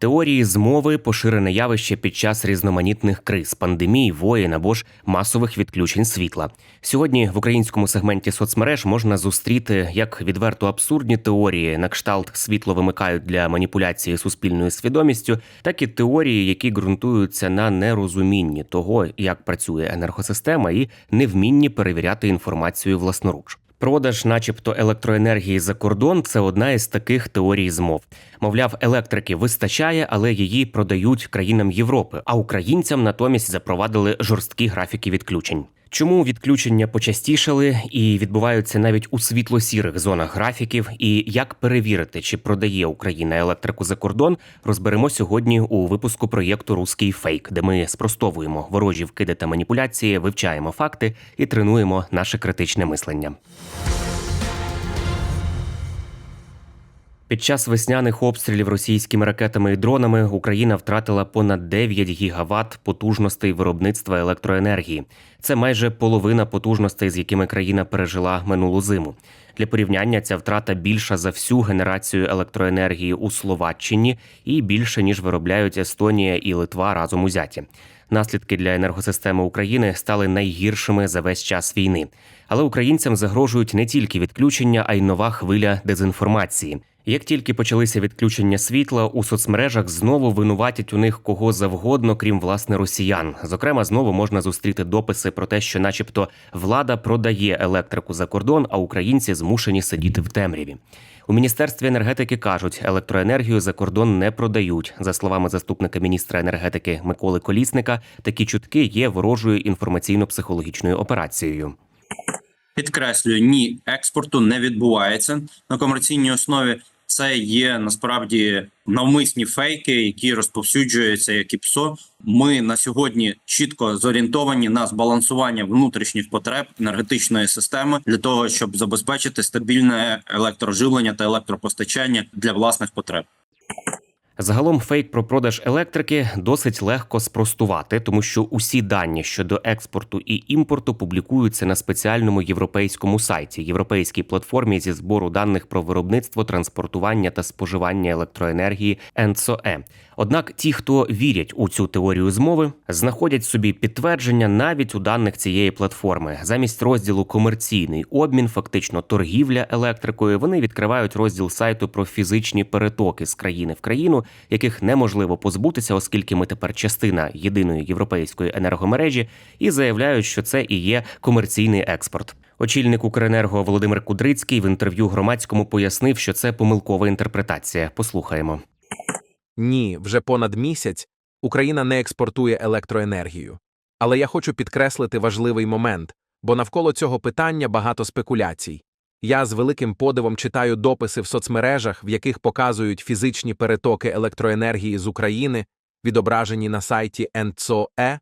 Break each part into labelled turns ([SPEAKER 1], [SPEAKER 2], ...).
[SPEAKER 1] Теорії змови поширене явище під час різноманітних криз, пандемій, воєн або ж масових відключень світла. Сьогодні в українському сегменті соцмереж можна зустріти як відверто абсурдні теорії, на кшталт світло вимикають для маніпуляції суспільною свідомістю, так і теорії, які ґрунтуються на нерозумінні того, як працює енергосистема, і невмінні перевіряти інформацію власноруч. Продаж, начебто, електроенергії за кордон це одна із таких теорій змов. Мовляв, електрики вистачає, але її продають країнам Європи, а українцям натомість запровадили жорсткі графіки відключень. Чому відключення почастішали і відбуваються навіть у світло-сірих зонах графіків, і як перевірити, чи продає Україна електрику за кордон, розберемо сьогодні у випуску проєкту Руський фейк, де ми спростовуємо ворожі вкиди та маніпуляції, вивчаємо факти і тренуємо наше критичне мислення. Під час весняних обстрілів російськими ракетами і дронами Україна втратила понад 9 гігават потужностей виробництва електроенергії. Це майже половина потужностей, з якими країна пережила минулу зиму. Для порівняння ця втрата більша за всю генерацію електроенергії у Словаччині і більше ніж виробляють Естонія і Литва разом узяті. Наслідки для енергосистеми України стали найгіршими за весь час війни. Але українцям загрожують не тільки відключення, а й нова хвиля дезінформації. Як тільки почалися відключення світла, у соцмережах знову винуватять у них кого завгодно, крім власне росіян. Зокрема, знову можна зустріти дописи про те, що, начебто, влада продає електрику за кордон, а українці змушені сидіти в темряві. У міністерстві енергетики кажуть, електроенергію за кордон не продають. За словами заступника міністра енергетики Миколи Колісника, такі чутки є ворожою інформаційно-психологічною операцією.
[SPEAKER 2] Підкреслюю, ні, експорту не відбувається на комерційній основі. Це є насправді навмисні фейки, які розповсюджуються як і ПСО. Ми на сьогодні чітко зорієнтовані на збалансування внутрішніх потреб енергетичної системи для того, щоб забезпечити стабільне електроживлення та електропостачання для власних потреб.
[SPEAKER 1] Загалом фейк про продаж електрики досить легко спростувати, тому що усі дані щодо експорту і імпорту публікуються на спеціальному європейському сайті, європейській платформі зі збору даних про виробництво, транспортування та споживання електроенергії ENTSO-E. Однак ті, хто вірять у цю теорію змови, знаходять собі підтвердження навіть у даних цієї платформи. Замість розділу комерційний обмін, фактично торгівля електрикою, вони відкривають розділ сайту про фізичні перетоки з країни в країну, яких неможливо позбутися, оскільки ми тепер частина єдиної європейської енергомережі, і заявляють, що це і є комерційний експорт. Очільник Укренерго Володимир Кудрицький в інтерв'ю громадському пояснив, що це помилкова інтерпретація. Послухаємо.
[SPEAKER 3] Ні, вже понад місяць Україна не експортує електроенергію. Але я хочу підкреслити важливий момент, бо навколо цього питання багато спекуляцій. Я з великим подивом читаю дописи в соцмережах, в яких показують фізичні перетоки електроенергії з України, відображені на сайті НЦОЕ,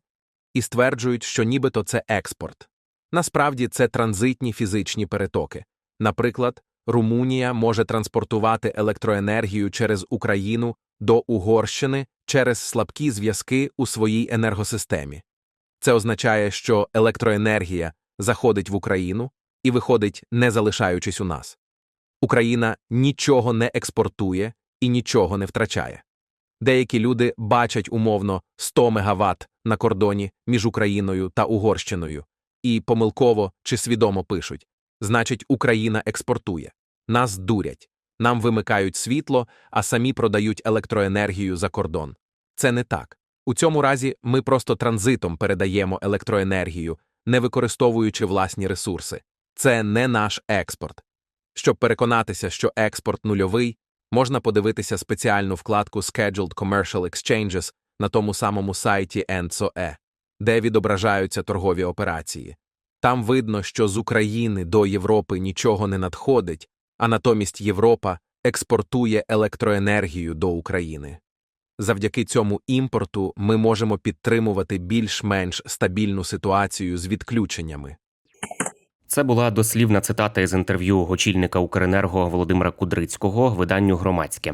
[SPEAKER 3] і стверджують, що нібито це експорт. Насправді це транзитні фізичні перетоки. Наприклад, Румунія може транспортувати електроенергію через Україну до Угорщини через слабкі зв'язки у своїй енергосистемі. Це означає, що електроенергія заходить в Україну і виходить, не залишаючись у нас. Україна нічого не експортує і нічого не втрачає. Деякі люди бачать умовно 100 МВт на кордоні між Україною та Угорщиною і помилково чи свідомо пишуть значить, Україна експортує. Нас дурять. Нам вимикають світло, а самі продають електроенергію за кордон. Це не так. У цьому разі ми просто транзитом передаємо електроенергію, не використовуючи власні ресурси. Це не наш експорт. Щоб переконатися, що експорт нульовий, можна подивитися спеціальну вкладку Scheduled Commercial Exchanges на тому самому сайті ENTSO-E, де відображаються торгові операції. Там видно, що з України до Європи нічого не надходить, а натомість Європа експортує електроенергію до України. Завдяки цьому імпорту ми можемо підтримувати більш-менш стабільну ситуацію з відключеннями.
[SPEAKER 1] Це була дослівна цитата із інтерв'ю очільника Укренерго Володимира Кудрицького виданню громадське.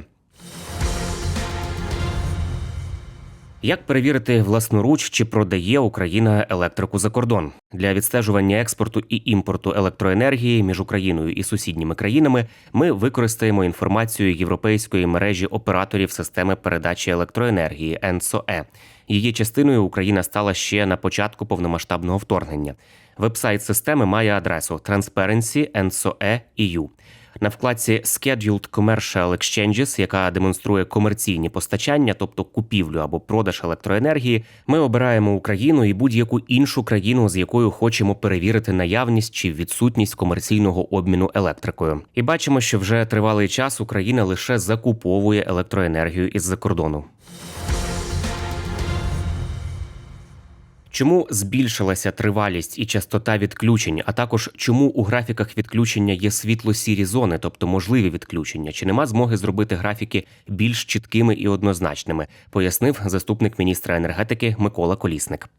[SPEAKER 1] Як перевірити власноруч, чи продає Україна електрику за кордон для відстежування експорту і імпорту електроенергії між Україною і сусідніми країнами? Ми використаємо інформацію європейської мережі операторів системи передачі електроенергії ЕНСОЕ. Її частиною Україна стала ще на початку повномасштабного вторгнення. Вебсайт системи має адресу Transparency NSOE EU. На вкладці Scheduled Commercial Exchanges, яка демонструє комерційні постачання, тобто купівлю або продаж електроенергії, ми обираємо Україну і будь-яку іншу країну, з якою хочемо перевірити наявність чи відсутність комерційного обміну електрикою. І бачимо, що вже тривалий час Україна лише закуповує електроенергію із-за кордону. Чому збільшилася тривалість і частота відключень, а також чому у графіках відключення є світло-сірі зони, тобто можливі відключення? Чи нема змоги зробити графіки більш чіткими і однозначними? Пояснив заступник міністра енергетики Микола Колісник.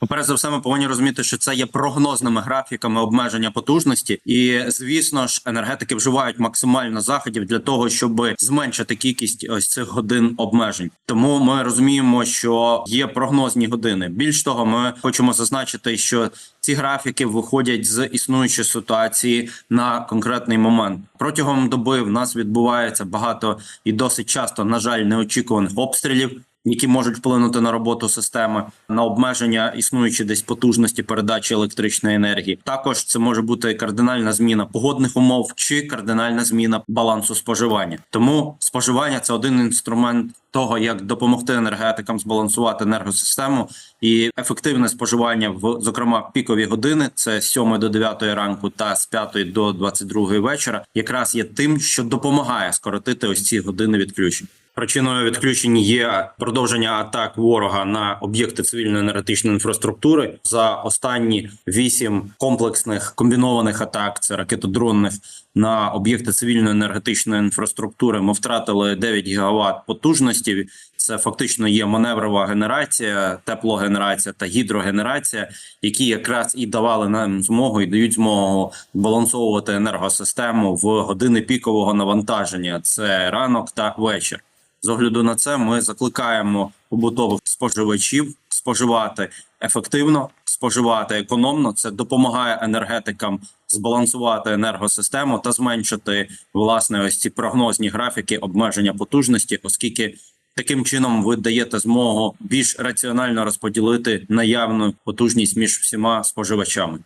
[SPEAKER 2] Поперед за все, ми повинні розуміти, що це є прогнозними графіками обмеження потужності, і звісно ж, енергетики вживають максимально заходів для того, щоб зменшити кількість ось цих годин обмежень. Тому ми розуміємо, що є прогнозні години. Більш того, ми хочемо зазначити, що ці графіки виходять з існуючої ситуації на конкретний момент. Протягом доби в нас відбувається багато і досить часто, на жаль, неочікуваних обстрілів які можуть вплинути на роботу системи, на обмеження існуючої десь потужності передачі електричної енергії. Також це може бути кардинальна зміна погодних умов чи кардинальна зміна балансу споживання. Тому споживання це один інструмент того, як допомогти енергетикам збалансувати енергосистему і ефективне споживання в зокрема пікові години. Це з 7 до 9 ранку та з 5 до 22 вечора. Якраз є тим, що допомагає скоротити ось ці години відключень. Причиною відключень є продовження атак ворога на об'єкти цивільної енергетичної інфраструктури за останні вісім комплексних комбінованих атак. Це ракетодронних на об'єкти цивільної енергетичної інфраструктури. Ми втратили 9 гігават потужності. Це фактично є маневрова генерація, теплогенерація та гідрогенерація, які якраз і давали нам змогу і дають змогу балансовувати енергосистему в години пікового навантаження. Це ранок та вечір. З огляду на це ми закликаємо побутових споживачів споживати ефективно, споживати економно. Це допомагає енергетикам збалансувати енергосистему та зменшити власне ось ці прогнозні графіки обмеження потужності, оскільки. Таким чином ви даєте змогу більш раціонально розподілити наявну потужність між всіма споживачами.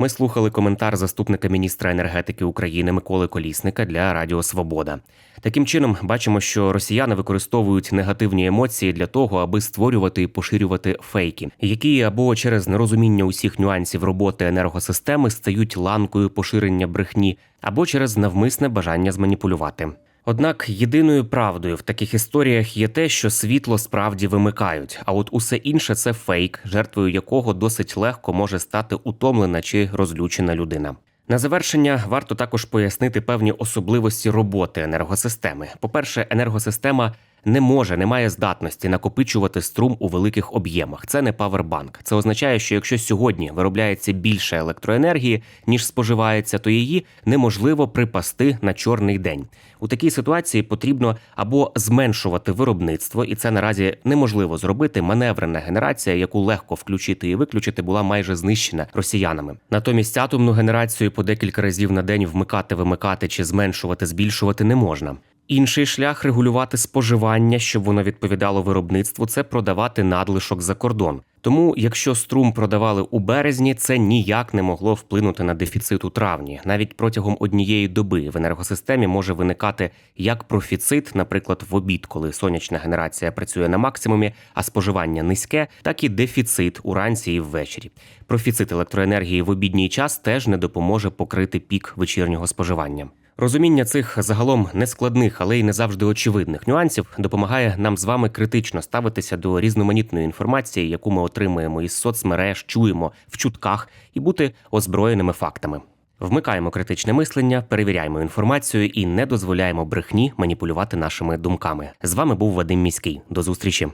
[SPEAKER 1] Ми слухали коментар заступника міністра енергетики України Миколи Колісника для Радіо Свобода. Таким чином, бачимо, що росіяни використовують негативні емоції для того, аби створювати і поширювати фейки, які або через нерозуміння усіх нюансів роботи енергосистеми стають ланкою поширення брехні, або через навмисне бажання зманіпулювати. Однак єдиною правдою в таких історіях є те, що світло справді вимикають, а от усе інше це фейк, жертвою якого досить легко може стати утомлена чи розлючена людина. На завершення варто також пояснити певні особливості роботи енергосистеми. По-перше, енергосистема не може, не має здатності накопичувати струм у великих об'ємах. Це не павербанк. Це означає, що якщо сьогодні виробляється більше електроенергії, ніж споживається, то її неможливо припасти на чорний день. У такій ситуації потрібно або зменшувати виробництво, і це наразі неможливо зробити. Маневрена генерація, яку легко включити і виключити, була майже знищена росіянами. Натомість атомну генерацію по декілька разів на день вмикати, вимикати чи зменшувати, збільшувати не можна. Інший шлях регулювати споживання, щоб воно відповідало виробництву, це продавати надлишок за кордон. Тому, якщо струм продавали у березні, це ніяк не могло вплинути на дефіцит у травні. Навіть протягом однієї доби в енергосистемі може виникати як профіцит, наприклад, в обід, коли сонячна генерація працює на максимумі, а споживання низьке, так і дефіцит уранці і ввечері. Профіцит електроенергії в обідній час теж не допоможе покрити пік вечірнього споживання. Розуміння цих загалом нескладних, але й не завжди очевидних нюансів допомагає нам з вами критично ставитися до різноманітної інформації, яку ми отримуємо із соцмереж, чуємо в чутках, і бути озброєними фактами. Вмикаємо критичне мислення, перевіряємо інформацію і не дозволяємо брехні маніпулювати нашими думками. З вами був Вадим Міський. До зустрічі.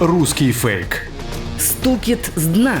[SPEAKER 4] Руський фейк.
[SPEAKER 5] Стукіт з дна.